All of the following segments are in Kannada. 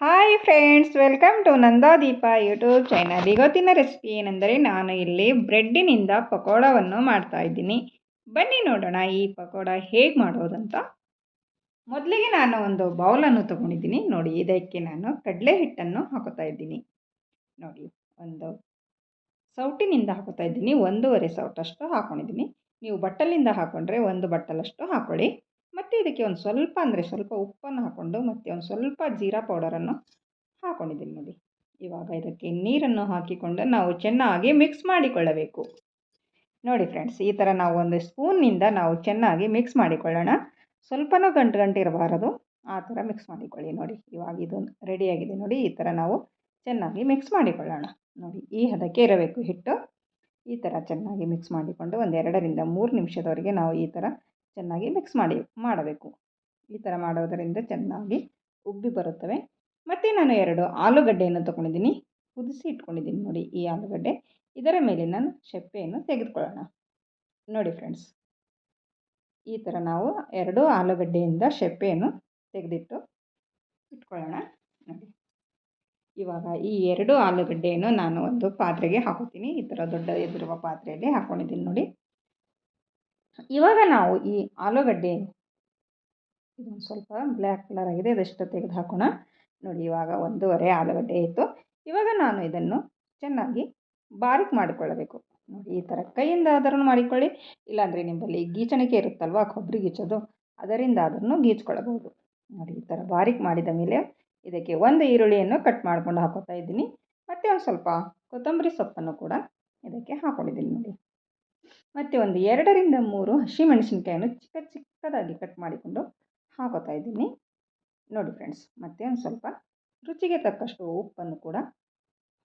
Hi friends welcome to Nandadeepa YouTube channel ಇವತ್ತಿನ ರೆಸಿಪಿ ಏನೆಂದರೆ ನಾನು ಇಲ್ಲಿ ಬ್ರೆಡ್ಡಿನಿಂದ ಪಕೋಡವನ್ನು ಮಾಡ್ತಾ ಇದ್ದೀನಿ. ಬನ್ನಿ ನೋಡೋಣ ಈ ಪಕೋಡ ಹೇಗೆ ಮಾಡೋದಂತ. ಮೊದಲಿಗೆ ನಾನು ಒಂದು ಬೌಲನ್ನು ತೊಗೊಂಡಿದ್ದೀನಿ. ನೋಡಿ, ಇದಕ್ಕೆ ನಾನು ಕಡಲೆ ಹಿಟ್ಟನ್ನು ಹಾಕೋತಾ ಇದ್ದೀನಿ. ನೋಡಿ, ಒಂದು ಸೌಟಿನಿಂದ ಹಾಕೋತಾ ಇದ್ದೀನಿ. ಒಂದೂವರೆ ಸೌಟಷ್ಟು ಹಾಕೊಂಡಿದ್ದೀನಿ. ನೀವು ಬಟ್ಟಲಿಂದ ಹಾಕ್ಕೊಂಡ್ರೆ ಒಂದು ಬಟ್ಟಲಷ್ಟು ಹಾಕ್ಕೊಳ್ಳಿ ಮತ್ತು ಇದಕ್ಕೆ ಒಂದು ಸ್ವಲ್ಪ ಅಂದರೆ ಸ್ವಲ್ಪ ಉಪ್ಪನ್ನು ಹಾಕ್ಕೊಂಡು ಮತ್ತು ಒಂದು ಸ್ವಲ್ಪ ಜೀರಾ ಪೌಡರನ್ನು ಹಾಕ್ಕೊಂಡಿದ್ದೀನಿ ನೋಡಿ. ಇವಾಗ ಇದಕ್ಕೆ ನೀರನ್ನು ಹಾಕಿಕೊಂಡು ನಾವು ಚೆನ್ನಾಗಿ ಮಿಕ್ಸ್ ಮಾಡಿಕೊಳ್ಳಬೇಕು. ನೋಡಿ ಫ್ರೆಂಡ್ಸ್ ಈ ಥರ ನಾವು ಒಂದು ಸ್ಪೂನ್ನಿಂದ ನಾವು ಚೆನ್ನಾಗಿ ಮಿಕ್ಸ್ ಮಾಡಿಕೊಳ್ಳೋಣ. ಸ್ವಲ್ಪನೂ ಗಂಟು ಗಂಟು ಇರಬಾರದು ಆ ಥರ ಮಿಕ್ಸ್ ಮಾಡಿಕೊಳ್ಳಿ ನೋಡಿ. ಇವಾಗ ಇದು ರೆಡಿಯಾಗಿದೆ ನೋಡಿ. ಈ ಥರ ನಾವು ಚೆನ್ನಾಗಿ ಮಿಕ್ಸ್ ಮಾಡಿಕೊಳ್ಳೋಣ. ನೋಡಿ, ಈ ಹದಕ್ಕೆ ಇರಬೇಕು ಹಿಟ್ಟು. ಈ ಥರ ಚೆನ್ನಾಗಿ ಮಿಕ್ಸ್ ಮಾಡಿಕೊಂಡು ಒಂದು ಎರಡರಿಂದ ಮೂರು ನಿಮಿಷದವರೆಗೆ ನಾವು ಈ ಥರ ಚೆನ್ನಾಗಿ ಮಿಕ್ಸ್ ಮಾಡಿ, ಮಾಡಬೇಕು. ಈ ಥರ ಮಾಡೋದರಿಂದ ಚೆನ್ನಾಗಿ ಉಬ್ಬಿ ಬರುತ್ತವೆ. ಮತ್ತು ನಾನು ಎರಡು ಆಲೂಗಡ್ಡೆಯನ್ನು ತೊಗೊಂಡಿದ್ದೀನಿ. ಕುದಿಸಿ ಇಟ್ಕೊಂಡಿದ್ದೀನಿ ನೋಡಿ ಈ ಆಲೂಗಡ್ಡೆ. ಇದರ ಮೇಲೆ ನಾನು ಶೆಪ್ಪೆಯನ್ನು ತೆಗೆದುಕೊಳ್ಳೋಣ. ನೋಡಿ ಫ್ರೆಂಡ್ಸ್ ಈ ಥರ ನಾವು ಎರಡು ಆಲೂಗಡ್ಡೆಯಿಂದ ಶೆಪ್ಪೆಯನ್ನು ತೆಗೆದಿಟ್ಟು ಇಟ್ಕೊಳ್ಳೋಣ. ನೋಡಿ. ಇವಾಗ ಈ ಎರಡು ಆಲೂಗಡ್ಡೆಯನ್ನು ನಾನು ಒಂದು ಪಾತ್ರೆಗೆ ಹಾಕೋತೀನಿ. ಈ ಥರ ದೊಡ್ಡ ಎದುರುವ ಪಾತ್ರೆಯಲ್ಲಿ ಹಾಕ್ಕೊಂಡಿದ್ದೀನಿ ನೋಡಿ. ಇವಾಗ ನಾವು ಈ ಆಲೂಗಡ್ಡೆ ಇದೊಂದು ಸ್ವಲ್ಪ ಬ್ಲ್ಯಾಕ್ ಕಲರ್ ಆಗಿದೆ, ಇದಷ್ಟು ತೆಗೆದು ಹಾಕೋಣ. ನೋಡಿ, ಇವಾಗ ಒಂದೂವರೆ ಆಲೂಗಡ್ಡೆ ಇತ್ತು ಇವಾಗ ನಾನು ಇದನ್ನು ಚೆನ್ನಾಗಿ ಬಾರಿಕ್ ಮಾಡಿಕೊಳ್ಳಬೇಕು. ನೋಡಿ, ಈ ಥರ ಕೈಯಿಂದ ಆದರೂ ಮಾಡಿಕೊಳ್ಳಿ. ಇಲ್ಲಾಂದರೆ ನಿಮ್ಮಲ್ಲಿ ಗೀಚಣಿಕೆ ಇರುತ್ತಲ್ವ, ಕೊಬ್ಬರಿ ಗೀಚೋದು, ಅದರಿಂದ ಅದನ್ನು ಗೀಚ್ಕೊಳ್ಳಬಹುದು ನೋಡಿ, ಈ ಥರ ಬಾರಿಕ್ ಮಾಡಿದ ಮೇಲೆ ಇದಕ್ಕೆ ಒಂದು ಈರುಳ್ಳಿಯನ್ನು ಕಟ್ ಮಾಡಿಕೊಂಡು ಹಾಕೋತಾ ಇದ್ದೀನಿ. ಮತ್ತು ಒಂದು ಸ್ವಲ್ಪ ಕೊತ್ತಂಬರಿ ಸೊಪ್ಪನ್ನು ಕೂಡ ಇದಕ್ಕೆ ಹಾಕೊಂಡಿದ್ದೀನಿ ನೋಡಿ. ಮತ್ತು ಒಂದು ಎರಡರಿಂದ ಮೂರು ಹಸಿಮೆಣಸಿನ್ಕಾಯನ್ನು ಚಿಕ್ಕ ಚಿಕ್ಕದಾಗಿ ಕಟ್ ಮಾಡಿಕೊಂಡು ಹಾಕೋತಾ ಇದ್ದೀನಿ. ನೋಡಿ ಫ್ರೆಂಡ್ಸ್ ಮತ್ತೆ ಒಂದು ಸ್ವಲ್ಪ ರುಚಿಗೆ ತಕ್ಕಷ್ಟು ಉಪ್ಪನ್ನು ಕೂಡ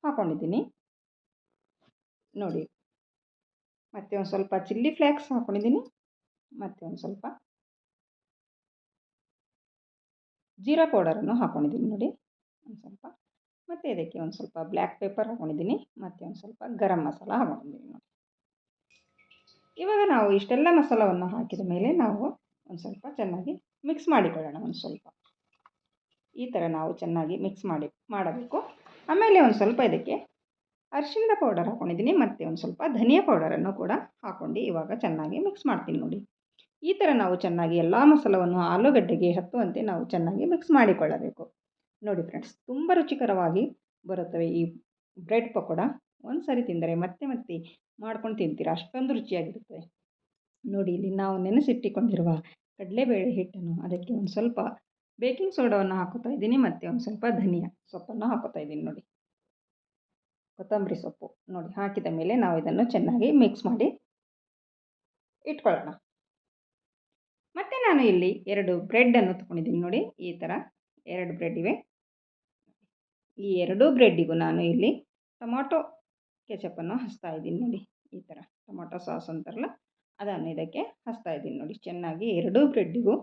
ಹಾಕ್ಕೊಂಡಿದ್ದೀನಿ ನೋಡಿ, ಮತ್ತು ಒಂದು ಸ್ವಲ್ಪ ಚಿಲ್ಲಿ ಫ್ಲೇಕ್ಸ್ ಹಾಕ್ಕೊಂಡಿದ್ದೀನಿ ಮತ್ತು ಒಂದು ಸ್ವಲ್ಪ ಜೀರಾ ಪೌಡರನ್ನು ಹಾಕ್ಕೊಂಡಿದ್ದೀನಿ ನೋಡಿ. ಒಂದು ಸ್ವಲ್ಪ, ಮತ್ತು ಇದಕ್ಕೆ ಒಂದು ಸ್ವಲ್ಪ ಬ್ಲ್ಯಾಕ್ ಪೇಪರ್ ಹಾಕ್ಕೊಂಡಿದ್ದೀನಿ ಮತ್ತು ಒಂದು ಸ್ವಲ್ಪ ಗರಂ ಮಸಾಲ ಹಾಕ್ಕೊಂಡಿದ್ದೀನಿ ನೋಡಿ. ಇವಾಗ ನಾವು ಇಷ್ಟೆಲ್ಲ ಮಸಾಲವನ್ನು ಹಾಕಿದ ಮೇಲೆ ನಾವು ಒಂದು ಸ್ವಲ್ಪ ಚೆನ್ನಾಗಿ ಮಿಕ್ಸ್ ಮಾಡಿಕೊಳ್ಳೋಣ, ಒಂದು ಸ್ವಲ್ಪ. ಈ ಥರ ನಾವು ಚೆನ್ನಾಗಿ ಮಿಕ್ಸ್ ಮಾಡಿ, ಮಾಡಬೇಕು. ಆಮೇಲೆ ಒಂದು ಸ್ವಲ್ಪ ಇದಕ್ಕೆ ಅರಿಶಿಣದ ಪೌಡರ್ ಹಾಕ್ಕೊಂಡಿದ್ದೀನಿ ಮತ್ತು ಒಂದು ಸ್ವಲ್ಪ ಧನಿಯಾ ಪೌಡರನ್ನು ಕೂಡ ಹಾಕ್ಕೊಂಡು ಇವಾಗ ಚೆನ್ನಾಗಿ ಮಿಕ್ಸ್ ಮಾಡ್ತೀನಿ ನೋಡಿ. ಈ ಥರ ನಾವು ಚೆನ್ನಾಗಿ ಎಲ್ಲ ಮಸಾಲವನ್ನು ಆಲೂಗಡ್ಡೆಗೆ ಹತ್ತುವಂತೆ ನಾವು ಚೆನ್ನಾಗಿ ಮಿಕ್ಸ್ ಮಾಡಿಕೊಳ್ಳಬೇಕು. ನೋಡಿ ಫ್ರೆಂಡ್ಸ್ ತುಂಬ ರುಚಿಕರವಾಗಿ ಬರುತ್ತವೆ ಈ ಬ್ರೆಡ್ ಪಕೋಡ. ಒಂದು ಸಾರಿ ತಿಂದರೆ ಮತ್ತೆ ಮತ್ತೆ ಮಾಡ್ಕೊಂಡು ತಿಂತೀರ. ಅಷ್ಟೊಂದು ರುಚಿಯಾಗಿರುತ್ತೆ. ನೋಡಿ, ಇಲ್ಲಿ ನಾವು ನೆನೆಸಿಟ್ಟಿಕೊಂಡಿರುವ ಕಡಲೆಬೇಳೆ ಹಿಟ್ಟನ್ನು ಅದಕ್ಕೆ ಒಂದು ಸ್ವಲ್ಪ ಬೇಕಿಂಗ್ ಸೋಡಾವನ್ನು ಹಾಕೋತಾ ಇದ್ದೀನಿ. ಮತ್ತು ಒಂದು ಸ್ವಲ್ಪ ಧನಿಯಾ ಸೊಪ್ಪನ್ನು ಹಾಕೋತಾ ಇದ್ದೀನಿ ನೋಡಿ. ಕೊತ್ತಂಬರಿ ಸೊಪ್ಪು ನೋಡಿ, ಹಾಕಿದ ಮೇಲೆ ನಾವು ಇದನ್ನು ಚೆನ್ನಾಗಿ ಮಿಕ್ಸ್ ಮಾಡಿ ಇಟ್ಕೊಳ್ಳೋಣ. ಮತ್ತು ನಾನು ಇಲ್ಲಿ ಎರಡು ಬ್ರೆಡ್ಡನ್ನು ತೊಗೊಂಡಿದ್ದೀನಿ ನೋಡಿ, ಈ ಥರ ಎರಡು ಬ್ರೆಡ್ ಇವೆ. ಈ ಎರಡೂ ಬ್ರೆಡ್ಡಿಗೂ ನಾನು ಇಲ್ಲಿ ಟೊಮಾಟೊ ಕೆಚಪನ್ನು ಹಚ್ತಾ ಇದ್ದೀನಿ ನೋಡಿ. ಈ ಥರ ಟೊಮೊಟೊ ಸಾಸ್ ಅಂತಾರಲ್ಲ, ಅದನ್ನು ಇದಕ್ಕೆ ಹಚ್ತಾ ಇದ್ದೀನಿ ನೋಡಿ. ಚೆನ್ನಾಗಿ ಎರಡೂ ಬ್ರೆಡ್ಡಿಗೂ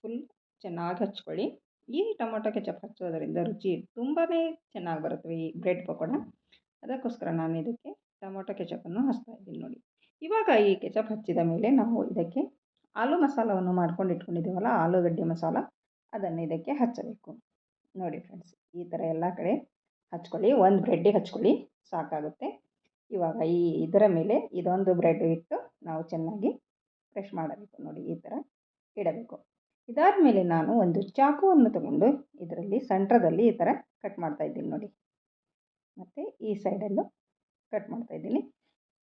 ಫುಲ್ ಚೆನ್ನಾಗಿ ಹಚ್ಕೊಳ್ಳಿ. ಈ ಟೊಮೊಟೊ ಕೆಚಪ್ ಹಚ್ಚೋದರಿಂದ ರುಚಿ ತುಂಬಾ ಚೆನ್ನಾಗಿ ಬರುತ್ತೆ ಈ ಬ್ರೆಡ್ ಪಕೋಡ. ಅದಕ್ಕೋಸ್ಕರ ನಾನು ಇದಕ್ಕೆ ಟೊಮೊಟೊ ಕೆಚಪನ್ನು ಹಚ್ತಾ ಇದ್ದೀನಿ ನೋಡಿ. ಇವಾಗ ಈ ಕೆಚಪ್ ಹಚ್ಚಿದ ಮೇಲೆ ನಾವು ಇದಕ್ಕೆ ಆಲೂ ಮಸಾಲವನ್ನು ಮಾಡ್ಕೊಂಡು ಇಟ್ಕೊಂಡಿದ್ದೀವಲ್ಲ, ಆಲೂಗಡ್ಡೆ ಮಸಾಲ, ಅದನ್ನು ಇದಕ್ಕೆ ಹಚ್ಚಬೇಕು. ನೋಡಿ ಫ್ರೆಂಡ್ಸ್, ಈ ಥರ ಎಲ್ಲ ಕಡೆ ಹಚ್ಕೊಳ್ಳಿ. ಒಂದು ಬ್ರೆಡ್ಡಿಗೆ ಹಚ್ಕೊಳ್ಳಿ. ಸಾಕಾಗುತ್ತೆ. ಇವಾಗ ಈ ಇದರ ಮೇಲೆ ಇದೊಂದು ಬ್ರೆಡ್ ಇಟ್ಟು ನಾವು ಚೆನ್ನಾಗಿ ಫ್ರೆಶ್ ಮಾಡಬೇಕು. ನೋಡಿ ಈ ಥರ ಇಡಬೇಕು. ಇದಾದ ಮೇಲೆ ನಾನು ಒಂದು ಚಾಕುವನ್ನು ತಗೊಂಡು ಇದರಲ್ಲಿ ಸೆಂಟ್ರದಲ್ಲಿ ಈ ಥರ ಕಟ್ ಮಾಡ್ತಾಯಿದ್ದೀನಿ ನೋಡಿ. ಮತ್ತು ಈ ಸೈಡಲ್ಲೂ ಕಟ್ ಮಾಡ್ತಾಯಿದ್ದೀನಿ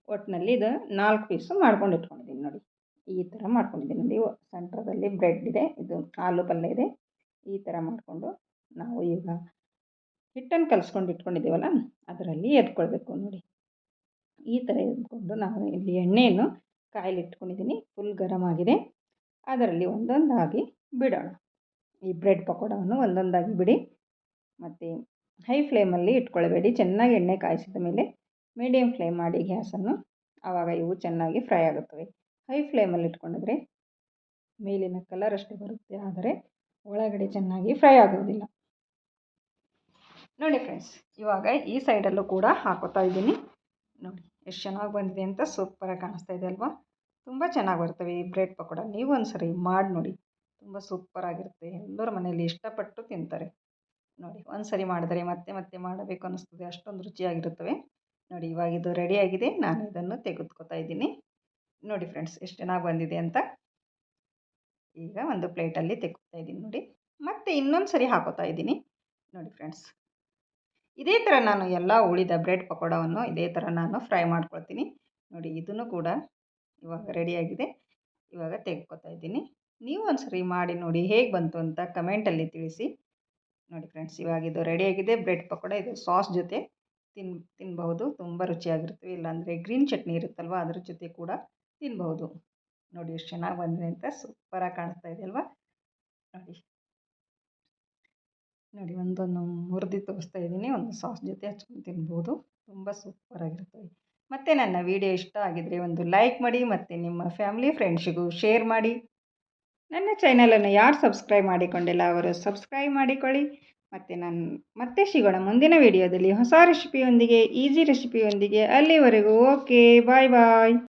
ಒಟ್ಟಿನಲ್ಲಿ ಇದು ನಾಲ್ಕು ಪೀಸು ಮಾಡ್ಕೊಂಡು ಇಟ್ಕೊಂಡಿದ್ದೀನಿ ನೋಡಿ. ಈ ಥರ ಮಾಡ್ಕೊಂಡಿದ್ದೀನಿ ನೋಡಿ. ಸೆಂಟ್ರದಲ್ಲಿ ಬ್ರೆಡ್ ಇದೆ, ಇದು ಆಲೂ ಪಲ್ಯ ಇದೆ. ಈ ಥರ ಮಾಡಿಕೊಂಡು ನಾವು ಈಗ ಹಿಟ್ಟನ್ನು ಕಲಿಸ್ಕೊಂಡು ಇಟ್ಕೊಂಡಿದ್ದೀವಲ್ಲ, ಅದರಲ್ಲಿ ಎದ್ಕೊಳ್ಬೇಕು ನೋಡಿ. ಈ ಥರ ಎದ್ಕೊಂಡು ನಾನು ಇಲ್ಲಿ ಎಣ್ಣೆಯನ್ನು ಕಾಯಲ್ಲಿ ಇಟ್ಕೊಂಡಿದ್ದೀನಿ, ಫುಲ್ ಗರಮ್ ಆಗಿದೆ. ಅದರಲ್ಲಿ ಒಂದೊಂದಾಗಿ ಬಿಡೋಣ. ಈ ಬ್ರೆಡ್ ಪಕೋಡವನ್ನು ಒಂದೊಂದಾಗಿ ಬಿಡಿ. ಮತ್ತು ಹೈ ಫ್ಲೇಮಲ್ಲಿ ಇಟ್ಕೊಳ್ಬೇಡಿ. ಚೆನ್ನಾಗಿ ಎಣ್ಣೆ ಕಾಯಿಸಿದ ಮೇಲೆ ಮೀಡಿಯಮ್ ಫ್ಲೇಮ್ ಮಾಡಿ ಗ್ಯಾಸನ್ನು. ಆವಾಗ ಇವು ಚೆನ್ನಾಗಿ ಫ್ರೈ ಆಗುತ್ತವೆ. ಹೈ ಫ್ಲೇಮಲ್ಲಿ ಇಟ್ಕೊಂಡಿದ್ರೆ ಮೇಲಿನ ಕಲರ್ ಅಷ್ಟೇ ಬರುತ್ತೆ, ಆದರೆ ಒಳಗಡೆ ಚೆನ್ನಾಗಿ ಫ್ರೈ ಆಗೋದಿಲ್ಲ. ನೋಡಿ ಫ್ರೆಂಡ್ಸ್ ಇವಾಗ ಈ ಸೈಡಲ್ಲೂ ಕೂಡ ಹಾಕೋತಾ ಇದ್ದೀನಿ. ನೋಡಿ, ಎಷ್ಟು ಚೆನ್ನಾಗಿ ಬಂದಿದೆ ಅಂತ ಸೂಪರಾಗಿ ಕಾಣಿಸ್ತಾ ಇದೆ ಅಲ್ವಾ? ತುಂಬ ಚೆನ್ನಾಗಿ ಬರ್ತವೆ ಈ ಬ್ರೆಡ್ ಪಕೋಡ. ನೀವು ಒಂದು ಸರಿ ಮಾಡಿ ನೋಡಿ. ತುಂಬ ಸೂಪರಾಗಿರುತ್ತೆ ಎಲ್ಲರ ಮನೆಯಲ್ಲಿ ಇಷ್ಟಪಟ್ಟು ತಿಂತಾರೆ. ನೋಡಿ ಒಂದು ಸರಿ ಮಾಡಿದರೆ ಮತ್ತೆ ಮತ್ತೆ ಮಾಡಬೇಕು ಅನ್ನಿಸ್ತದೆ. ಅಷ್ಟೊಂದು ರುಚಿಯಾಗಿರುತ್ತವೆ. ನೋಡಿ, ಇವಾಗ ಇದು ರೆಡಿಯಾಗಿದೆ ನಾನು ಇದನ್ನು ತೆಗೆದುಕೊತಾ ಇದ್ದೀನಿ. ನೋಡಿ ಫ್ರೆಂಡ್ಸ್ ಎಷ್ಟು ಚೆನ್ನಾಗಿ ಬಂದಿದೆ ಅಂತ. ಈಗ ಒಂದು ಪ್ಲೇಟಲ್ಲಿ ತೆಗೆದುಕೊತಾ ಇದ್ದೀನಿ ನೋಡಿ. ಮತ್ತೆ ಇನ್ನೊಂದು ಸರಿ ಹಾಕೋತಾ ಇದ್ದೀನಿ. ನೋಡಿ ಫ್ರೆಂಡ್ಸ್ ಇದೇ ಥರ ನಾನು ಎಲ್ಲ ಉಳಿದ ಬ್ರೆಡ್ ಪಕೋಡವನ್ನು ಇದೇ ಥರ ನಾನು ಫ್ರೈ ಮಾಡ್ಕೊಳ್ತೀನಿ. ನೋಡಿ, ಇದನ್ನು ಕೂಡ ಇವಾಗ ರೆಡಿಯಾಗಿದೆ ಇವಾಗ ತೆಗ್ಕೊತಾ ಇದ್ದೀನಿ. ನೀವು ಒಂದು ಸರಿ ಮಾಡಿ ನೋಡಿ ಹೇಗೆ ಬಂತು ಅಂತ ಕಮೆಂಟಲ್ಲಿ ತಿಳಿಸಿ. ನೋಡಿ ಫ್ರೆಂಡ್ಸ್ ಇವಾಗ ಇದು ರೆಡಿಯಾಗಿದೆ ಬ್ರೆಡ್ ಪಕೋಡ, ಇದು ಸಾಸ್ ಜೊತೆ ತಿನ್, ತಿನ್ಬಹುದು. ತುಂಬ ರುಚಿಯಾಗಿರ್ತವೆ ಇಲ್ಲಾಂದರೆ ಗ್ರೀನ್ ಚಟ್ನಿ ಇರುತ್ತಲ್ವ, ಅದ್ರ ಜೊತೆ ಕೂಡ ತಿನ್ಬಹುದು. ನೋಡಿ, ಎಷ್ಟು ಚೆನ್ನಾಗಿ ಬಂದಿದೆ ಅಂತ ಸೂಪರಾಗಿ ಕಾಣಿಸ್ತಾ ಇದೆ ಅಲ್ವಾ? ನೋಡಿ. ನೋಡಿ, ಒಂದೊಂದು ಮುರಿದು ತೋರಿಸ್ತಾ ಇದ್ದೀನಿ. ಒಂದು ಸಾಸ್ ಜೊತೆ ಹಚ್ಕೊಂಡು ತಿನ್ಬೋದು. ತುಂಬ ಸೂಪರಾಗಿರ್ತವೆ ಮತ್ತು ನನ್ನ ವಿಡಿಯೋ ಇಷ್ಟ ಆಗಿದ್ದರೆ ಒಂದು ಲೈಕ್ ಮಾಡಿ, ಮತ್ತು ನಿಮ್ಮ ಫ್ಯಾಮಿಲಿ ಫ್ರೆಂಡ್ಸಿಗೂ ಶೇರ್ ಮಾಡಿ. ನನ್ನ ಚಾನಲನ್ನು ಯಾರು ಸಬ್ಸ್ಕ್ರೈಬ್ ಮಾಡಿಕೊಂಡಿಲ್ಲ, ಅವರು ಸಬ್ಸ್ಕ್ರೈಬ್ ಮಾಡಿಕೊಳ್ಳಿ. ಮತ್ತು ನಾನು, ಮತ್ತೆ ಸಿಗೋಣ ಮುಂದಿನ ವಿಡಿಯೋದಲ್ಲಿ ಹೊಸ ರೆಸಿಪಿಯೊಂದಿಗೆ ಈಸಿ ರೆಸಿಪಿಯೊಂದಿಗೆ ಅಲ್ಲಿವರೆಗೂ ಓಕೆ ಬಾಯ್ ಬಾಯ್